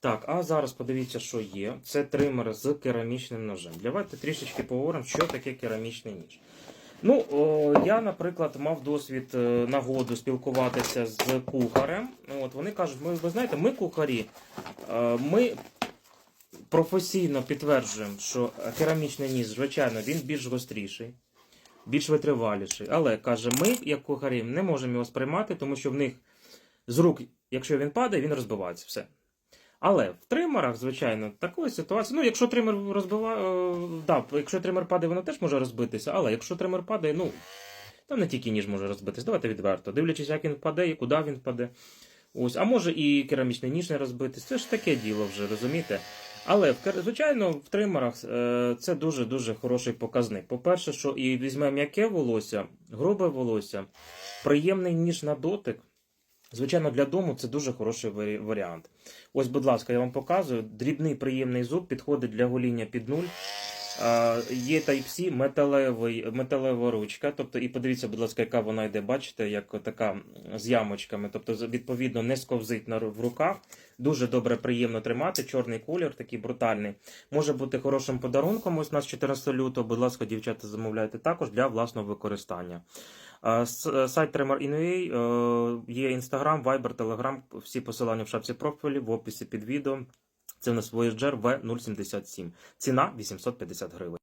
Так, а зараз подивіться, що є. Це тример з керамічним ножем. Давайте трішечки поговоримо, що таке керамічний ніж. Ну, о, я, наприклад, мав досвід е, нагоду спілкуватися з кухарем. Ну, От вони кажуть, ми, ви знаєте, ми кухарі, е, ми професійно підтверджуємо, що керамічний ніж, звичайно, він більш гостріший, більш витриваліший. Але каже, ми, як кухарі, не можемо його сприймати, тому що в них з рук, якщо він падає, він розбивається. Все. Але в тримерах, звичайно, такої ситуації. Ну, якщо тример розбиває, да, якщо тример падає, воно теж може розбитися. Але якщо тример падає, ну там не тільки ніж може розбитися. Давайте відверто. Дивлячись, як він впаде і куди він впаде. Ось, а може і керамічний ніж не розбитись. Це ж таке діло вже, розумієте? Але звичайно, в тримерах е, це дуже дуже хороший показник. По-перше, що і візьме м'яке волосся, грубе волосся, приємний ніж на дотик. Звичайно, для дому це дуже хороший варіант. Ось, будь ласка, я вам показую. Дрібний приємний зуб підходить для гоління під нуль. Є Type-C, металева ручка. Тобто, і подивіться, будь ласка, яка вона йде, бачите, як така з ямочками. Тобто, відповідно, не сковзить в руках. Дуже добре, приємно тримати. Чорний колір, такий брутальний. Може бути хорошим подарунком. Ось у нас 14 лютого. Будь ласка, дівчата, замовляйте також для власного використання. Е, Сайт Tremor.in.ua, е, є Instagram, Viber, Telegram, всі посилання в шапці профілі, в описі під відео. Це у нас Voyager V077. Ціна 850 гривень.